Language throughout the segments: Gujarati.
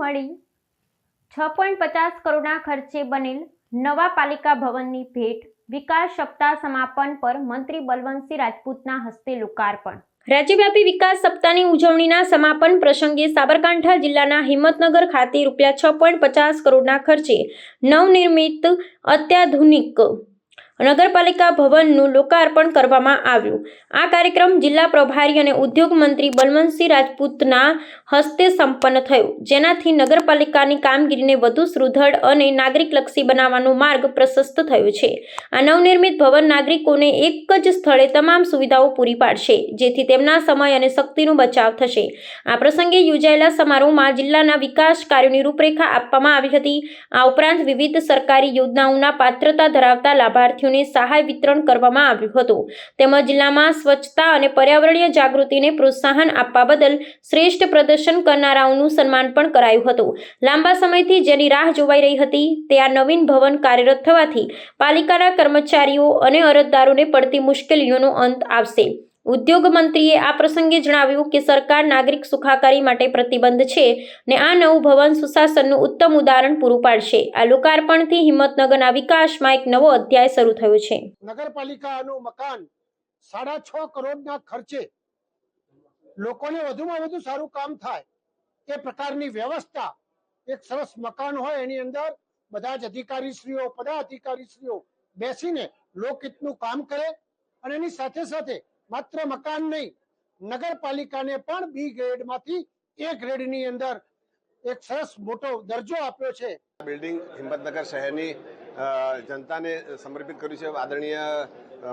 મળી છ પોઈન્ટ પચાસ કરોડના ખર્ચે બનેલ નવા પાલિકા ભવનની ભેટ વિકાસ સપ્તાહ સમાપન પર મંત્રી બલવંતસિંહ રાજપૂતના હસ્તે લોકાર્પણ. રાજ્યવ્યાપી વિકાસ સપ્તાહની ઉજવણીના સમાપન પ્રસંગે સાબરકાંઠા જિલ્લાના હિંમતનગર ખાતે રૂપિયા છ પોઈન્ટ પચાસ કરોડના ખર્ચે નવનિર્મિત અત્યાધુનિક નગરપાલિકા ભવનનું લોકાર્પણ કરવામાં આવ્યું. આ કાર્યક્રમ જિલ્લા પ્રભારી અને ઉદ્યોગ મંત્રી બલવંતસિંહ રાજપૂતના હસ્તે સંપન્ન થયો. જેનાથી નગરપાલિકાની કામગીરીને વધુ સુદૃઢ અને નાગરિકલક્ષી બનાવવાનો માર્ગ પ્રશસ્ત થયો છે. આ નવનિર્મિત ભવન નાગરિકોને એક જ સ્થળે તમામ સુવિધાઓ પૂરી પાડશે, જેથી તેમના સમય અને શક્તિનો બચાવ થશે. આ પ્રસંગે યોજાયેલા સમારોહમાં જિલ્લાના વિકાસ કાર્યોની રૂપરેખા આપવામાં આવી હતી. આ ઉપરાંત વિવિધ સરકારી યોજનાઓના પાત્રતા ધરાવતા લાભાર્થીઓને સહાય વિતરણ કરવામાં આવ્યું હતું. તેમજ જિલ્લામાં સ્વચ્છતા અને પર્યાવરણીય જાગૃતિને પ્રોત્સાહન આપવા બદલ શ્રેષ્ઠ પ્રદર્શન કરનારાઓનું સન્માન પણ કરાયું હતું. લાંબા સમયથી જેની રાહ જોવાઈ રહી હતી, તે આ નવીન ભવન કાર્યરત થવાથી પાલિકાના કર્મચારીઓ અને અરજદારોને પડતી મુશ્કેલીઓનો અંત આવશે. ઉદ્યોગ મંત્રીએ આ પ્રસંગે જણાવ્યું કે સરકાર નાગરિક સુખાકારી માટે પ્રતિબંધ છે ને આ નવું ભવન સુશાસનનું ઉત્તમ ઉદાહરણ પૂરું પાડશે. આ લોકાર્પણથી હિંમતનગરના વિકાસમાં એક નવો અધ્યાય શરૂ થયો છે. નગરપાલિકાનું મકાન સાડા છ કરોડના ખર્ચે લોકોને વધુમાં વધુ સારું કામ થાય એ પ્રકારની વ્યવસ્થા એક સરસ મકાન હોય એની અંદર બધા જ અધિકારીશ્રીઓ, પદાધિકારીશ્રીઓ બેસીને લોકહિતનું કામ કરે અને એની સાથે સાથે માત્ર મકાન નહીં, નગરપાલિકાને પણ બી ગ્રેડમાંથી એ ગ્રેડની અંદર એક સરસ મોટો દરજ્જો આપ્યો છે. બિલ્ડિંગ હિંમતનગર શહેરની જનતાને સમર્પિત કર્યું છે. આદરણીય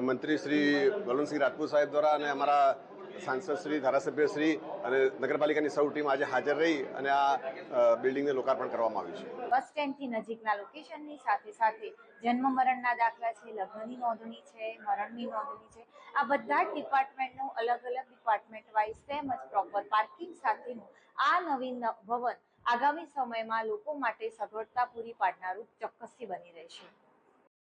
મંત્રી શ્રી બલવંતસિંહ રાજપૂત સાહેબ દ્વારા અને અમારા સાંસદ ધારાસભ્યશ્રી અને નગરપાલિકાની સૌ ટીમ આજે હાજર રહી અને આ બિલ્ડિંગને લોકાર્પણ કરવામાં આવ્યું છે. બસ સ્ટેન્ડથી નજીકના લોકેશનની સાથે સાથે જન્મ મરણના દાખલા છે, લગ્નની નોંધણી છે, મરણની નોંધણી છે. આ બધા જ ડિપાર્ટમેન્ટનું અલગ અલગ ડિપાર્ટમેન્ટ વાઇઝ તેમજ પ્રોપર પાર્કિંગ સાથેનું આ નવીન ભવન આગામી સમયમાં લોકો માટે સગવડતા પૂરી પાડનારું ચોક્કસથી બની રહેશે.